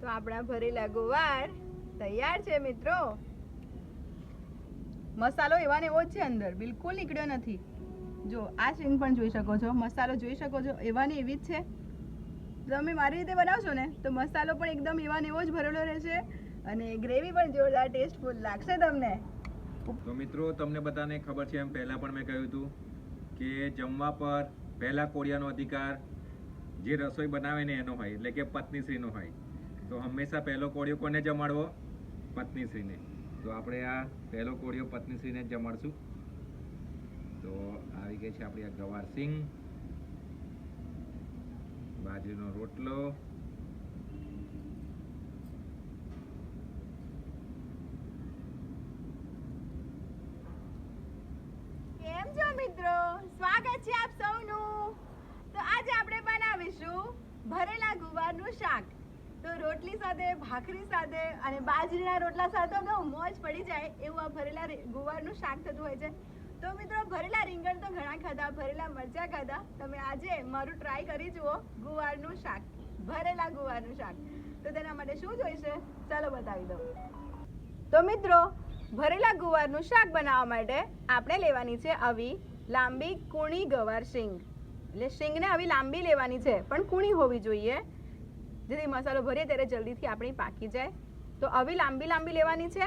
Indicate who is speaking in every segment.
Speaker 1: તો આપણા ભરેલા ગોવાર તૈયાર છે મિત્રો. મસાલો એવા ને એવો જ છે અંદર, બિલકુલ નીકળ્યો નથી. જો, આ સિંગ પણ જોઈ શકો છો, મસાલો જોઈ શકો છો એવા ને એવી જ છે. તમે મારી રીતે બનાવશો ને, તો મસાલો પણ એકદમ એવા એવો જ ભરેલો રહેશે અને ગ્રેવી પણ જોરદાર ટેસ્ટફુલ લાગશે તમને.
Speaker 2: તો મિત્રો, તમને બધાને ખબર છે, એમ પહેલાં પણ મેં કહ્યું હતું કે જમવા પર પહેલાં કોળિયાનો અધિકાર જે રસોઈ બનાવે ને એનો હોય, એટલે કે પત્નીશ્રીનો હોય. તો હંમેશા પહેલો કોળિયો કોને જમાડવો? પત્નીશ્રીને. તો આપણે આ પહેલો કોળિયો પત્નીશ્રીને જ જમાડશું. તો આવી ગઈ છે આપણી આ ગવાર બાજરીનો રોટલો.
Speaker 1: કેમ છો મિત્રો? સ્વાગત છે આપ સૌનું. તો આજે આપણે બનાવીશું ભરેલા ગુવારનું શાક. રોટલી સાથે, ભાખરી સાથે અને બાજરીના રોટલા સાથે બહુ મોજ પડી જાય એવું આ ભરેલા ગુવારનું શાક થતું હોય છે. તો મિત્રો ભરેલા રીંગણ તો ઘણા ખાધા, ભરેલા મરચાં ખાધા. તમે આજે મારું ટ્રાય કરી જુઓ ગુવારનું શાક, ભરેલા ગુવારનું શાક. તો તેના માટે શું જોઈશે? ચાલો બતાવી દઉં. તો મિત્રો, ભરેલા ગુવારનું શાક બનાવવા માટે આપણે લેવાની છે આવી લાંબી કૂણી ગવાર શીંગ. એટલે શીંગને આવી લાંબી લેવાની છે, પણ કૂણી હોવી જોઈએ. જેથી મસાલો ભરીએ ત્યારે જલ્દીથી આપણી પાકી જાય. તો આવી લાંબી લાંબી લેવાની છે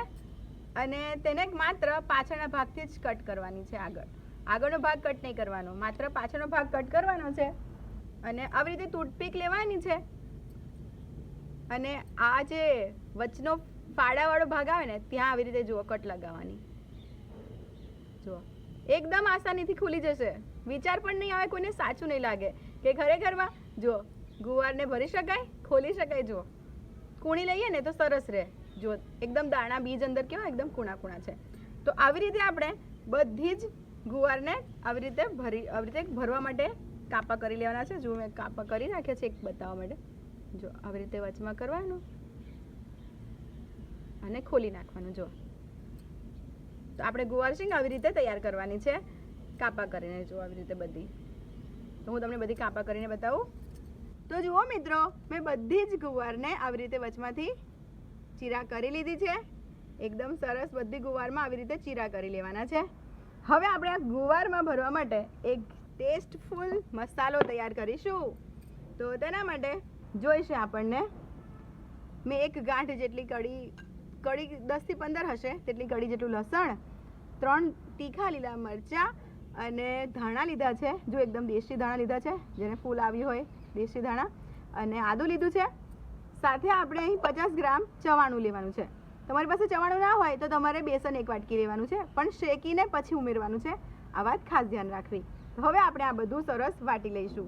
Speaker 1: અને તેને માત્ર પાછળના ભાગથી જ કટ કરવાની છે આગળ. આગળનો ભાગ કટ નહીં કરવાનો, માત્ર પાછળનો ભાગ કટ કરવાનો છે અને આવી રીતે ટૂથપીક લેવાની છે. અને આ જે વચનો ફાડાવાળો ભાગ આવે ને, ત્યાં આવી રીતે જુઓ કટ લગાવવાની. જુઓ, એકદમ આસાનીથી ખુલી જશે. વિચાર પણ નહીં આવે, કોઈને સાચું નહીં લાગે. કે ખરેખરમાં જુઓ ગુવારને ભરી શકાય? ખોલી શકાય, જુઓ. કૂણી લઈએ ને તો સરસ રહે. જો એકદમ દાણા બીજ અંદર કેવા, એકદમ કૂણા કૂણા છે. તો આવી રીતે આપણે બધી જ ગુવારને આવી રીતે ભરી, આવી રીતે ભરવા માટે કાપા કરી લેવાના છે. જો મેં કાપા કરી નાખ્યા છે, એક બતાવવા માટે. જો આવી રીતે વચમાં કરવાનું. અને ખોલી નાખવાનું જો તો આપણે ગુવાર સિંગ આવી રીતે તૈયાર કરવાની છે. કાપા કરીને જો આવી રીતે બધી. તો હું તમને બધી કાપા કરીને બતાવું. તો જુઓ મિત્રો, મેં બધી જ ગુવારને આવી રીતે વચમાંથી ચીરા કરી લીધી છે. એકદમ સરસ બધી ગુવારમાં આવી રીતે ચીરા કરી લેવાના છે. હવે આપણે આ ગુવારમાં ભરવા માટે એક ટેસ્ટફુલ મસાલો તૈયાર કરીશું. તો તેના માટે જોઈશે આપણને. મેં એક ગાંઠ જેટલી કડી કડી દસથી પંદર હશે તેટલી કડી જેટલું લસણ, ત્રણ તીખા લીલા મરચાં અને ધાણા લીધા છે. જો એકદમ દેશી ધાણા લીધા છે, જેને ફૂલ આવી હોય દેશી ધાણા અને આદું લીધું છે. સાથે આપણે અહીં પચાસ ગ્રામ ચવાણું લેવાનું છે. તમારી પાસે ચવાણું ના હોય તો તમારે બેસન એક વાટકી લેવાનું છે, પણ શેકીને પછી ઉમેરવાનું છે. આ વાત ખાસ ધ્યાન રાખવી. હવે આપણે આ બધું સરસ વાટી લઈશું.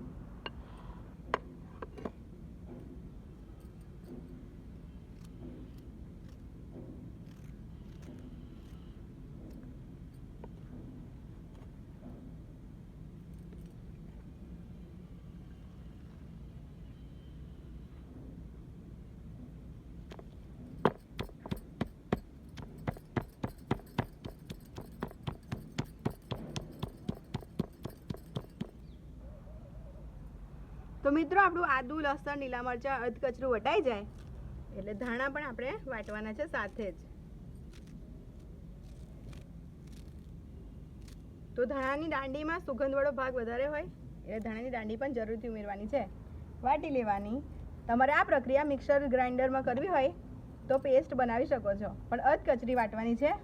Speaker 1: તો મિત્રો, આપણું આદુ, લસણ, લીલા મરચાં, અધ કચરું વટાઈ જાય. એટલે ધાણા પણ આપણે વાટવાના છે સાથે જ. તો ધાણાની દાંડીમાં સુગંધવાળો ભાગ વધારે હોય, એટલે ધાણાની દાંડી પણ જરૂરથી ઉમેરવાની છે. વાટી લેવાની. તમારે આ પ્રક્રિયા મિક્સર ગ્રાઇન્ડરમાં કરવી હોય, તો પેસ્ટ બનાવી શકો છો. પણ અધ કચરી વાટવાની છે.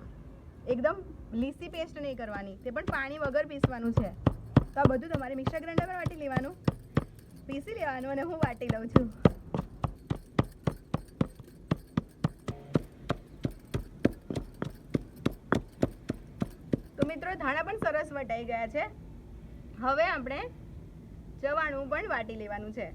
Speaker 1: એકદમ લીસી પેસ્ટ નહીં કરવાની. તે પણ પાણી વગર પીસવાનું છે. તો આ બધું તમારે મિક્સર ગ્રાઇન્ડરમાં વાટી લેવાનું. પીસી લેવાનું અને હું વાટી લઉં છું. તો મિત્રો, ધાણા પણ સરસ વટાઈ ગયા છે. હવે આપણે જવાનું પણ વાટી લેવાનું છે.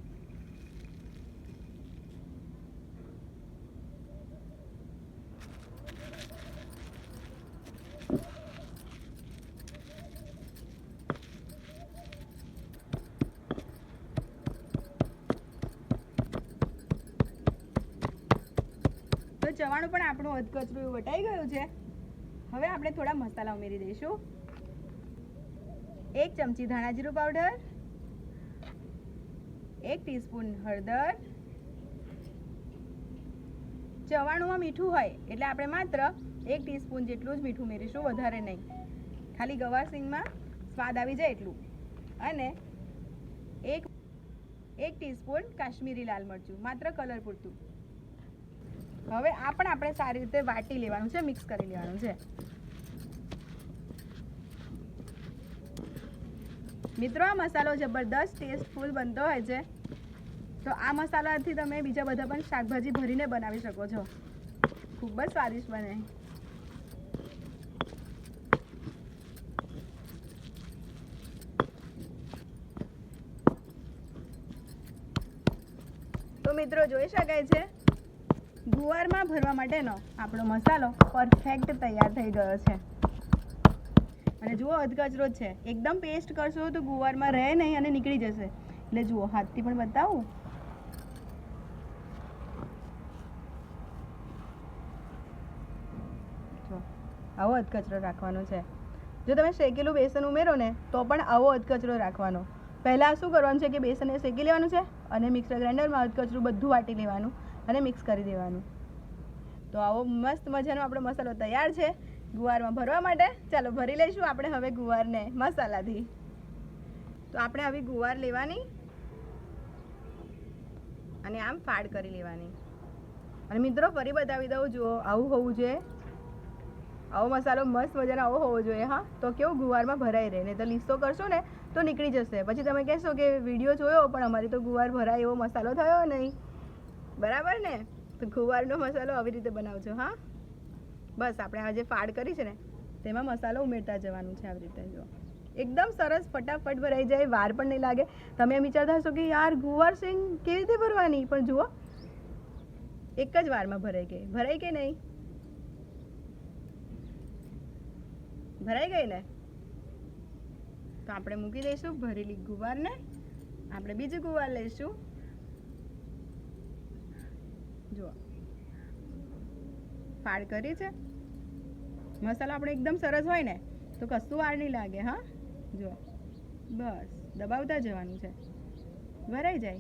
Speaker 1: ચવાણું પણ આપણું અધકચરું વટાઈ ગયું છે. હવે આપણે થોડા મસાલા ઉમેરી દઈશું. એક ચમચી ધાણા જીરું પાવડર એક ટીસ્પૂન હળદર. ચવાણુંમાં મીઠું હોય એટલે આપણે માત્ર એક ટીસ્પૂન જેટલું જ મીઠું ઉમેરીશું, વધારે નહીં. ખાલી ગવાર સિંગમાં સ્વાદ આવી જાય એટલું. અને એક એક ટીસ્પૂન કાશ્મીરી લાલ મરચું, માત્ર કલર પૂરતું. હવે આ પણ આપણે સારી રીતે વાટી લેવાનું છે, મિક્સ કરી લેવાનું છે. મિત્રો, આ મસાલો જબરદસ્ત ટેસ્ટફુલ બનતો હોય છે. તો આ મસાલાથી તમે બીજા બધા પણ શાકભાજી ભરીને બનાવી શકો છો. ખૂબ જ સ્વાદિષ્ટ બને. તો મિત્રો, જોઈ શકાય છે? ગુવારમાં ભરવા માટેનો આપણો મસાલો પરફેક્ટ તૈયાર થઈ ગયો છે. અને જુઓ અધકચરો જ છે. એકદમ પેસ્ટ કરશો તો ગુવારમાં રહે નહીં અને નીકળી જશે. એટલે જુઓ, હાથથી પણ બતાવું. આવો અધકચરો રાખવાનો છે. જો તમે શેકેલું બેસન ઉમેરો ને, તો પણ આવો અધકચરો રાખવાનો. પહેલાં શું કરવાનું છે કે બેસનને શેકી લેવાનું છે અને મિક્સર ગ્રાઇન્ડરમાં અધકચરું બધું વાટી લેવાનું. અને મિક્સ કરી દેવાનું. તો આવો મસ્ત મજાનો આપણો મસાલો તૈયાર છે. ગુવારમાં ભરવા માટે. ચાલો ભરી લઈશું. આપણે હવે ગુવારને મસાલાથી. તો આપણે આવી ગુવાર લેવાની અને આમ ફાડ કરી લેવાની. અને મિત્રો, ફરી બતાવી દઉં, જુઓ, આવું હોવું જોઈએ. આવો મસાલો મસ્ત મજાનો આવો હોવો જોઈએ, હા. તો કેવું ગુવારમાં ભરાઈ રહે. ને તો લીસો કરશો ને તો નીકળી જશે. પછી તમે કહેશો કે વીડિયો જોયો, પણ અમારી તો ગુવાર ભરાય એવો મસાલો થયો નહીં. બરાબર ને? તો ગુવારનો મસાલો આવી રીતે બનાવજો, હા? બસ, આપણે આ જે ફાડ કરી છે ને, તેમાં મસાલો ઉમેરતા જવાનું છે આવી રીતે, જો. એકદમ સરસ, ફટાફટ ભરાઈ જાય, વાર પણ નહીં લાગે. તમે એમ વિચારતા હશો કે યાર, ગુવાર સિંગ કેવી રીતે ભરવાની? પણ જુઓ, એક જ વારમાં ભરાઈ ગઈ. ભરાઈ કે નહીં? ભરાઈ ગઈ ને? તો આપણે મૂકી દઈશું ભરેલી ગુવારને. આપણે બીજી ગુવાર લઈશું. જુઓ. ફાળ કરી છે. મસાલો આપણે એકદમ સરસ હોય ને, તો કશું વાર નહીં લાગે, હા? જુઓ. બસ, દબાવતા જવાનું છે. ભરાઈ જાય.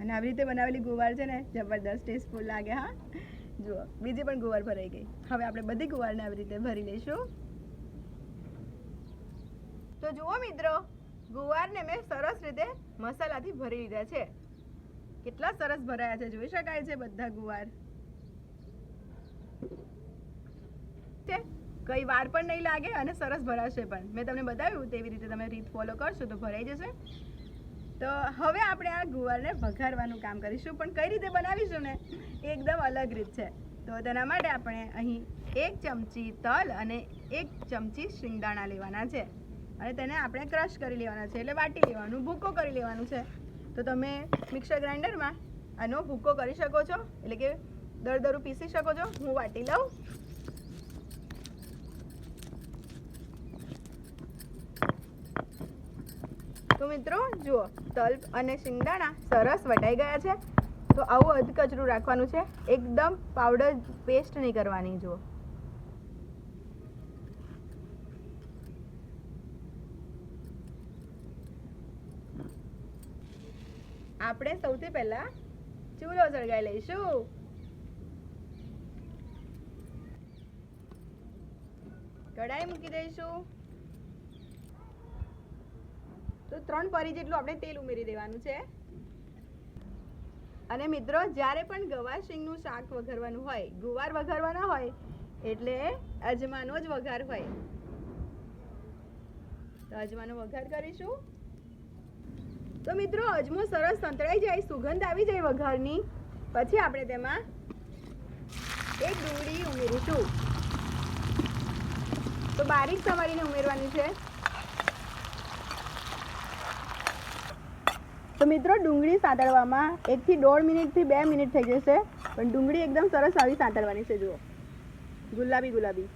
Speaker 1: અને આવી રીતે બનાવેલી ગુવાર છે ને, જબરદસ્ત ટેસ્ટફુલ લાગે, હા? જુઓ, બીજી પણ ગુવાર ભરાઈ ગઈ. હવે આપણે બધી ગુવારને આવી રીતે ભરી લઈશું. તો જુઓ મિત્રો ગુવારને મેં સરસ રીતે મસાલાથી ભરી લીધા છે. કેટલા સરસ ભરાયા છે, જોઈ શકાય છે બધા ગુવાર? છે કઈ વાર પણ નહીં લાગે અને સરસ ભરાશે પણ. મેં તમને બતાવ્યું તેવી રીતે તમે રીત ફોલો કરશો તો ભરાઈ જશે. તો હવે આપણે આ ગુવારને વઘારવાનું કામ કરીશું, પણ કઈ રીતે બનાવીશું ને? એકદમ અલગ રીત છે. તો તેના માટે આપણે અહીં એક ચમચી તલ અને એક ચમચી શિંગદાણા લેવાના છે. અને તેને આપણે ક્રશ કરી લેવાના છે એટલે વાટી લેવાનું, ભૂકો કરી લેવાનું છે. તો તમે મિક્સર ગ્રાઇન્ડરમાં આનો ભૂકો કરી શકો છો, એટલે કે દરદરું પીસી શકો છો. હું વાટી લઉં. તો મિત્રો, જુઓ, તલ અને શિંગદાણા સરસ વટાઈ ગયા છે. તો આવું અધકચરું રાખવાનું છે. એકદમ પાવડર પેસ્ટ નહીં કરવાની, જુઓ. આપણે સૌથી પહેલા ચૂલો સળગાવી લઈશું. કઢાઈ મૂકી દઈશું. તો ત્રણ પરી જેટલું આપણે તેલ ઉમેરી દેવાનું છે. અને મિત્રો, જ્યારે પણ ગવાર શીંગનું શાક વઘારવાનું હોય, ગુવાર વઘારવાના હોય, એટલે અજમાનો જ વઘાર હોય. તો અજમાનો વઘાર કરીશું. તો મિત્રો, અજમો સરસ સંતળાઈ જાય, સુગંધ આવી જાય વઘારની. પછી આપણે તેમાં એક ડુંગળી ઉમેરીશું. તો બારીક સવારીને ઉમેરવાની છે. તો મિત્રો, ડુંગળી સાંતળવામાં એકથી દોઢ મિનિટથી બે મિનિટ થઈ જશે. પણ ડુંગળી એકદમ સરસ આવી સાંતળવાની છે, જુઓ. ગુલાબી ગુલાબી.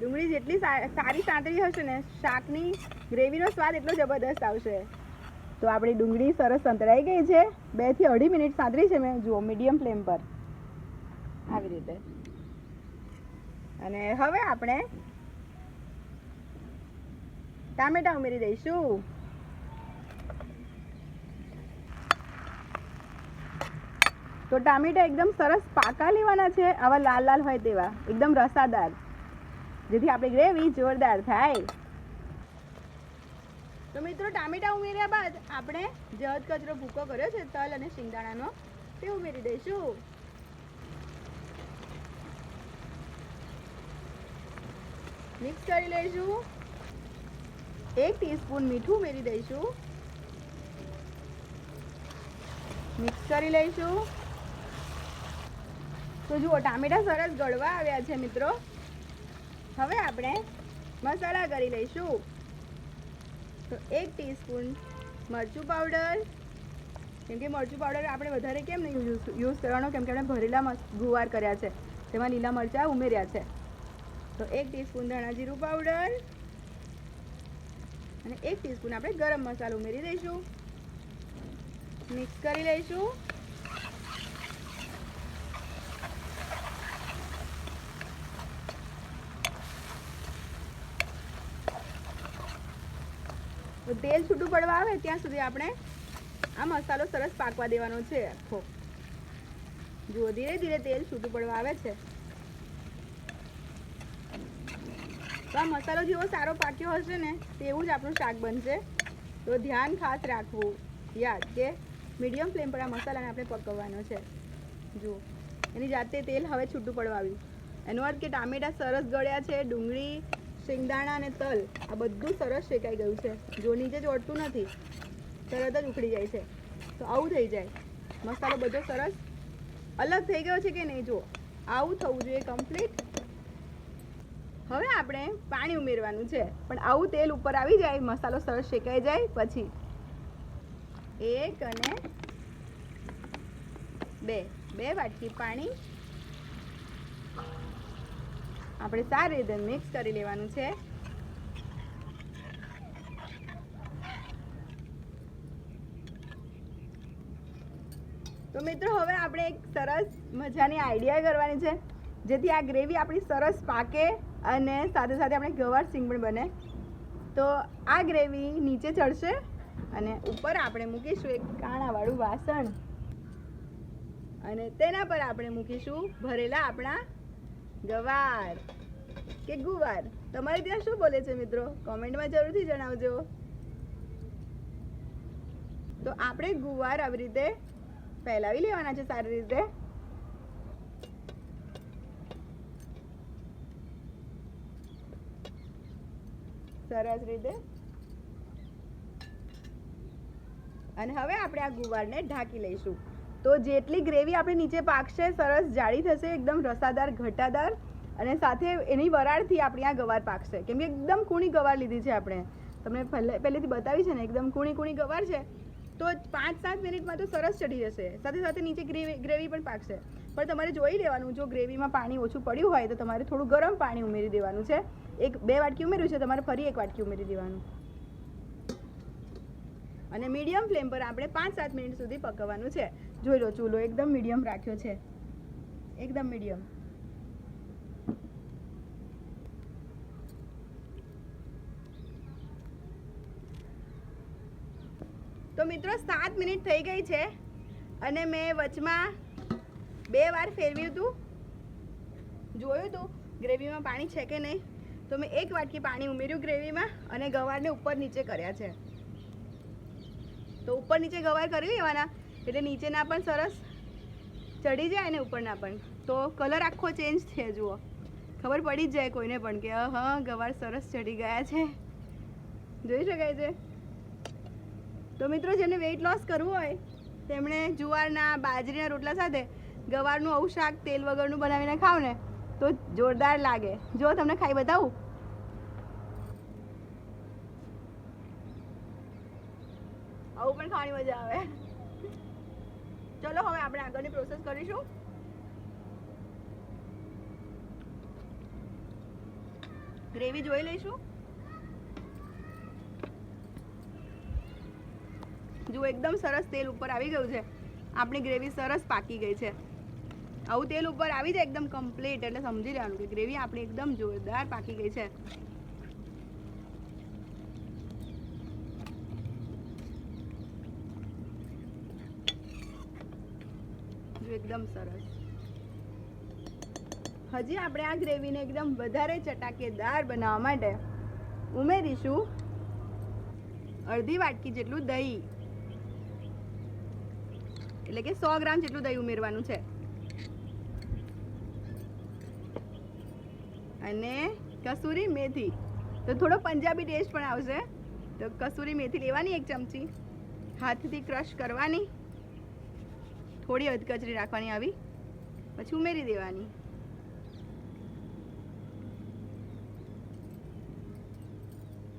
Speaker 1: ડુંગળી જેટલી સારી સાંતળી હશે ને, શાકની ગ્રેવીનો સ્વાદ એટલો જબરદસ્ત આવશે. તો આપણી ડુંગળી સરસ સંતળાઈ ગઈ છે. બેથી અઢી મિનિટ સાંતળી છે મેં. જુઓ, મીડિયમ ફ્લેમ પર. આવી રીતે. અને હવે આપણે ટામેટા ઉમેરી દઈશું. તો ટામેટા એકદમ સરસ પાકા લેવાના છે. આવા લાલ લાલ હોય તેવા. એકદમ રસાદાર. જેથી આપણી ગ્રેવી જોરદાર થાય. તો મિત્રો ટામેટા ઉમેર્યા બાદ આપણે જહદ કચરો ભૂકો કર્યો છે, તલ અને શિંગદાણાનો. તે ઉમેરી દઈશું. મિક્સ કરી લઈશું. એક ટીસ્પૂન મીઠું ઉમેરી દઈશું. મિક્સ કરી લઈશું. તો જુઓ, ટામેટા સરસ ગળવા આવ્યા છે મિત્રો. હવે આપણે મસાલા કરી લઈશું. તો એક ટીસ્પૂન મરચું પાવડર કેમ કે મરચું પાવડર આપણે વધારે કેમ નહીં યુઝ કરવાનો? કેમ કે આપણે ભરેલા ગુવાર કર્યા છે. તેમાં લીલા મરચાં ઉમેર્યા છે. તો એક ટીસ્પૂન ધાણા જીરું પાવડર અને એક ટીસ્પૂન આપણે ગરમ મસાલો ઉમેરી દઈશું. મિક્સ કરી લઈશું. તેલ છૂટું પડવા આવે ત્યાં સુધી આપણે આ મસાલો સરસ પાકવા દેવાનો છે આખો. જુઓ, ધીરે ધીરે તેલ છૂટું પડવા આવે છે. આ મસાલો જેવો સારો પાક્યો હશે ને, તેવું જ આપણું શાક બનશે. તો ધ્યાન ખાસ રાખવું, યાદ કે મીડિયમ ફ્લેમ પર આ મસાલાને આપણે પકવવાનો છે. જુઓ, એની જાતે તેલ હવે છૂટું પડવા આવ્યું. એનો અર્થ કે ટામેટા સરસ ગળ્યા છે, ડુંગળી શિંગદાણા અને તલ, આ બધું સરસ શેકાઈ ગયું છે. જો નીચે ચોટતું નથી, તરત જ ઉખડી જાય છે. તો આવું થઈ જાય. મસાલો બધો સરસ. અલગ થઈ ગયો છે કે નહીં, જુઓ. આવું થવું જોઈએ કમ્પ્લીટ હવે આપણે પાણી ઉમેરવાનું છે. પણ આવું તેલ ઉપર આવી જાય, મસાલો સરસ શેકાઈ જાય, પછી એક અને બે. બે વાટકી પાણી. આપણે સારી રીતે મિક્સ કરી લેવાનું છે. તો મિત્રો, હવે આપણે એક સરસ મજાની આઈડિયા કરવાની છે, જેથી આ ગ્રેવી આપણી સરસ પાકે અને સાથે સાથે આપણે ગવાર સિંગ પણ બને. તો આ ગ્રેવી નીચે ચડશે અને ઉપર આપણે મૂકીશું એક કાણાવાળું વાસણ. અને તેના પર આપણે મૂકીશું ભરેલા આપણા ગવાર. કે ગુવાર? તમારે ત્યાં શું બોલે છે મિત્રો? કોમેન્ટમાં જરૂરથી જણાવજો. તો આપણે ગુવાર આવી રીતે ફેલાવી લેવાના છે સારી રીતે. સરસ રીતે. અને હવે આપણે આ ગુવારને ઢાંકી લઈશું. તો જેટલી ગ્રેવી આપણે નીચે પાકશે, સરસ જાડી થશે, એકદમ રસાદાર, ઘટાદાર અને સાથે એની વરાળથી આપણી આ ગવાર પાકશે. કેમ કે એકદમ કૂણી ગવાર લીધી છે આપણે. તમને પહેલે પહેલેથી બતાવી છે ને, એકદમ કૂણી કૂણી ગવાર છે. તો પાંચ સાત મિનિટમાં તો સરસ ચડી જશે. સાથે સાથે નીચે ગ્રેવી ગ્રેવી પણ પાકશે. પણ તમારે જોઈ લેવાનું, જો ગ્રેવીમાં પાણી ઓછું પડ્યું હોય તો તમારે થોડું ગરમ પાણી ઉમેરી દેવાનું છે. એક બે વાટકી ઉમેર્યું છે, તમારે ફરી એક વાટકી ઉમેરી દેવાનું. અને મીડિયમ ફ્લેમ પર આપણે પાંચ સાત મિનિટ સુધી પકવવાનું છે. જોઈ લો, ચૂલો એકદમ મીડિયમ રાખ્યો છે. એકદમ મીડિયમ. તો મિત્રો, સાત મિનિટ થઈ ગઈ છે અને મેં વચમાં બે વાર ફેરવ્યું હતું જોયું હતું ગ્રેવીમાં પાણી છે કે નહીં? તો મેં એક વાટકી પાણી ઉમેર્યું ગ્રેવીમાં અને ગવારને ઉપર નીચે કર્યા છે. તો ઉપર નીચે ગવાર કરી લેવાના. એટલે નીચેના પણ સરસ ચડી જાય ને ઉપરના પણ. તો કલર આખો ચેન્જ છે જુઓ. ખબર પડી જ જાય કોઈને પણ કે હા ગવાર સરસ ચડી ગયા છે. જોઈ શકાય છે? તો મિત્રો, જેને વેઇટ લોસ કરવું હોય, તેમણે જુવારના, બાજરીના રોટલા સાથે ગવારનું આવું શાક, તેલ વગરનું બનાવીને ખાવ ને, તો જોરદાર લાગે. જો તમને ખાઈ બતાવું. આવું પણ ખાવાની મજા આવે. ચલો, હવે આપણે આગળની પ્રોસેસ કરીશું. ગ્રેવી જોઈ લઈશું. જુઓ, એકદમ સરસ તેલ ઉપર આવી ગયું છે. આપણી ગ્રેવી સરસ પાકી ગઈ છે. આવું તેલ ઉપર આવી જાય એકદમ કમ્પ્લીટ એટલે સમજી લેવાનું કે ગ્રેવી આપણી એકદમ જોરદાર પાકી ગઈ છે. જો એકદમ સરસ. હજી આપણે આ ગ્રેવીને એકદમ વધારે ચટાકેદાર બનાવવા માટે ઉમેરીશું અડધી વાટકી જેટલું દહીં. એટલે કે સો ગ્રામ જેટલું દહીં ઉમેરવાનું છે. અને કસૂરી મેથી. તો થોડો પંજાબી ટેસ્ટ પણ આવશે. તો કસૂરી મેથી લેવાની એક ચમચી. હાથથી ક્રશ કરવાની. થોડી અધકચરી રાખવાની આવી. પછી ઉમેરી દેવાની.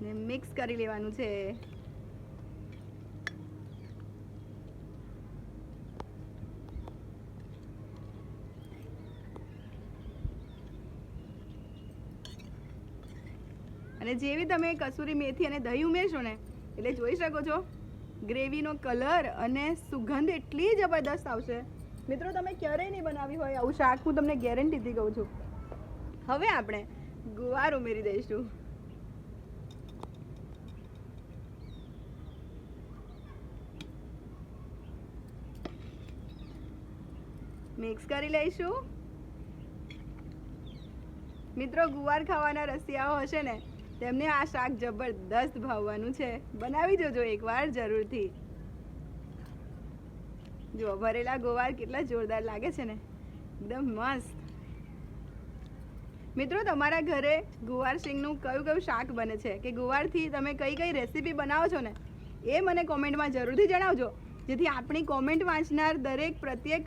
Speaker 1: ને મિક્સ કરી લેવાનું છે. અને જેવી તમે કસૂરી મેથી અને દહીં ઉમેરશો ને, એટલે જોઈ શકો છો ગ્રેવીનો કલર અને સુગંધ એટલી જબરદસ્ત આવશે. મિત્રો, તમે ક્યારેય નહીં બનાવી હોય આવું શાક, હું તમને ગેરંટીથી કહું છું. હવે આપણે ગુવાર ઉમેરી દઈશું. મિક્સ કરી લઈશું. મિત્રો, ગુવાર ખાવાના રસિયાઓ હશે ને? તેમને આ શાક જબરદસ્ત ભાવવાનું છે. બનાવી જોજો એકવાર જરૂરથી. જો ભરેલા ગુવાર કેટલા જોરદાર લાગે છે ને. એકદમ મસ્ત. મિત્રો, તમારા ઘરે ગુવાર સિંગનું કયું કયું શાક બને છે? કે ગુવારથી તમે કઈ કઈ રેસીપી બનાવો છો ને, એ મને કોમેન્ટમાં જરૂરથી જણાવજો. જેથી આપણી કોમેન્ટ વાંચનાર દરેક પ્રત્યેક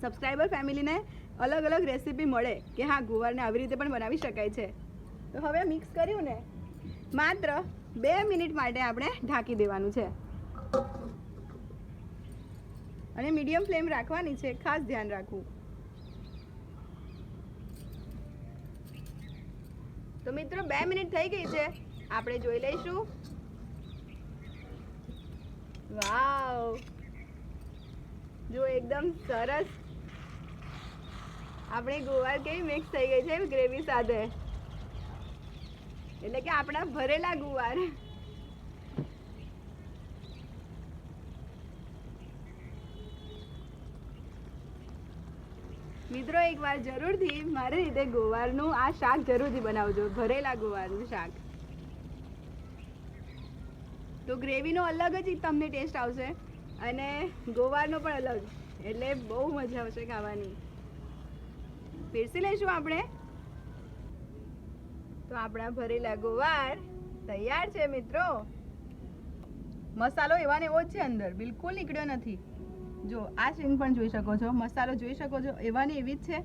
Speaker 1: સબસ્ક્રાઈબર ફેમિલીને અલગ અલગ રેસીપી મળે કે હા, ગુવારને આવી રીતે પણ બનાવી શકાય છે. તો હવે મિક્સ કર્યું ને, માત્ર બે મિનિટ માટે આપણે ઢાંકી દેવાનું છે. અને મીડિયમ ફ્લેમ રાખવાની છે, ખાસ ધ્યાન રાખવું. તો મિત્રો, બે મિનિટ થઈ ગઈ છે. આપણે જોઈ લઈશું. વાવ! જો એકદમ સરસ. આપણે ગોવાર કેવી મિક્સ થઈ ગઈ છે ગ્રેવી સાથે. એટલે કે આપણા ભરેલા ગુવાર. મિત્રો, એકવાર જરૂરથી મારી રીતે ગોવારનું આ શાક જરૂરથી બનાવજો. ભરેલા ગોવારનું શાક. તો ગ્રેવીનો અલગ જ તમને ટેસ્ટ આવશે અને ગોવારનો પણ અલગ. એટલે બહુ મજા આવશે ખાવાની. પીરસી લઈશું આપણે? તો આપણા ભરેલા ગોવાર તૈયાર છે મિત્રો. મસાલો એવા ને એવો જ છે અંદર, બિલકુલ નીકળ્યો નથી. જો, આ સિંગ પણ જોઈ શકો છો. મસાલો જોઈ શકો છો, એવા ને એવી જ છે.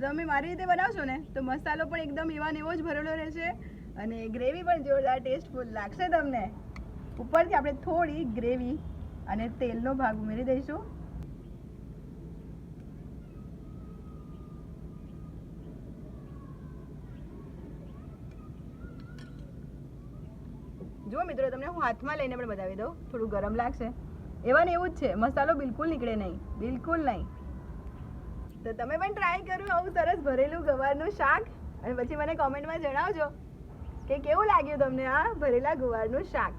Speaker 1: તમે મારી રીતે બનાવશો ને, તો મસાલો પણ એકદમ એવા ને એવો જ ભરેલો રહેશે અને ગ્રેવી પણ જોરદાર ટેસ્ટફુલ લાગશે તમને. ઉપરથી આપણે થોડી ગ્રેવી અને તેલનો ભાગ ઉમેરી દઈશું. જો મિત્રો, તમને હું હાથમાં લઈને પણ બતાવી દઉં. થોડું ગરમ લાગશે. એવા ને એવું જ છે. મસાલો બિલકુલ નીકળે નહીં. બિલકુલ નહીં. તો તમે પણ ટ્રાય કરો આવું સરસ ભરેલું ગવારનું શાક. અને પછી મને કોમેન્ટમાં જણાવજો કે કેવું લાગ્યું તમને આ ભરેલા ગવારનું શાક.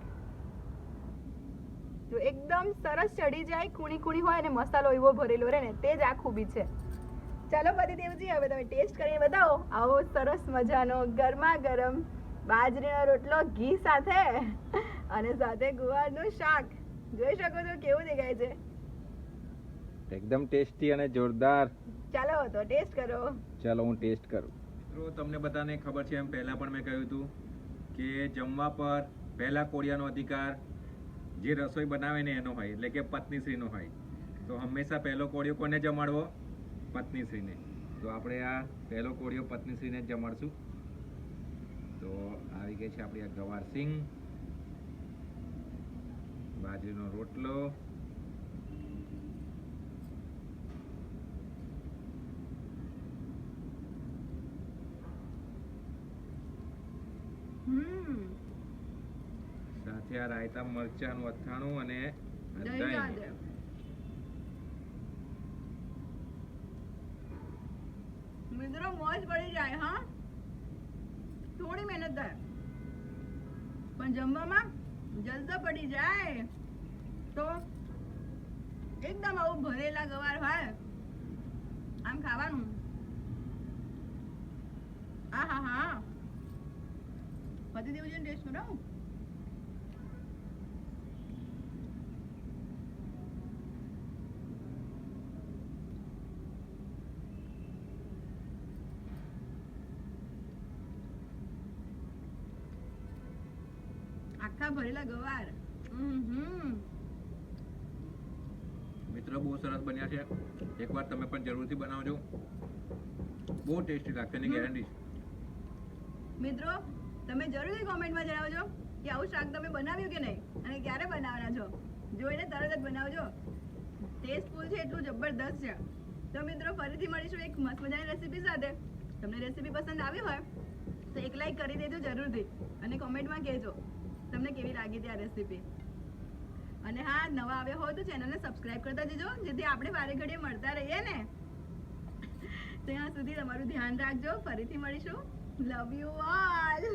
Speaker 1: જો એકદમ સરસ ચડી જાય, કુણી કુણી હોય અને મસાલો એવો ભરેલો રહે ને, તે જ આ ખૂબી છે. ચાલો પતિદેવજી હવે તમે ટેસ્ટ કરીને બતાવો. આવો સરસ મજાનો ગરમા ગરમ બાજરીનો રોટલો ઘી સાથે અને સાથે ગુવારનું શાક. જોઈ શકો છો કેવું દેખાય છે.
Speaker 2: એકદમ ટેસ્ટી અને જોરદાર.
Speaker 1: ચાલો તો ટેસ્ટ કરો.
Speaker 2: ચાલો હું ટેસ્ટ કરું. મિત્રો તમને બધાને ખબર છે એમ પહેલાં પણ મેં કહ્યું હતું કે જમવા પર પહેલા કોળિયાનો અધિકાર જે રસોઈ બનાવે ને એનો હોય એટલે કે પત્નીશ્રીનો હોય. તો હંમેશા પહેલો કોળિયો કોને જમાડવો? પત્નીશ્રીને. તો આપણે આ પહેલો કોળિયો પત્નીશ્રીને જ જમાડશું. તો આવી ગઈ છે આપણી આ ગવાર સિંગ. બાજરીનો રોટલો.
Speaker 1: હમ.
Speaker 2: સાથે આ રાયતા મરચાનું અથાણું અને.
Speaker 1: મિત્રો મોજ પડી જાય હા? થોડી મહેનત થાય. પણ જમવામાં જલસા પડી જાય તો એકદમ આવું ભરેલા ગવાર હોય. આમ ખાવાનું. આ હા હા પતિ દેવું છે ટેસ્ટ કરો આખા ભરેલા ગવાર.
Speaker 2: મિત્રો બહુ સરસ બન્યા છે. એકવાર તમે પણ જરૂરથી બનાવજો. બહુ ટેસ્ટી લાગશે એની ગેરંટી
Speaker 1: મિત્રો તમે જરૂરથી કોમેન્ટમાં જણાવજો કે આવું શાક તમે બનાવ્યું કે નહીં અને ક્યારે બનાવવાના છો. જોઈને તરત જ બનાવજો. ટેસ્ટફુલ છે એટલું જબરદસ્ત છે. તો મિત્રો ફરીથી મળીશું એક મસ્ત મજાની રેસીપી સાથે. તમને રેસીપી પસંદ આવી હોય તો એક લાઈક કરી દેજો જરૂરથી અને કોમેન્ટમાં કહેજો. તમને કેવી લાગી હતી આ રેસીપી અને હા, નવા આવ્યા હોય તો ચેનલને સબસ્ક્રાઈબ કરતા જજો, જેથી આપણે વારે ઘડીએ મળતા રહીએ ને. ત્યાં સુધી તમારું ધ્યાન રાખજો, ફરીથી મળીશું. Love you all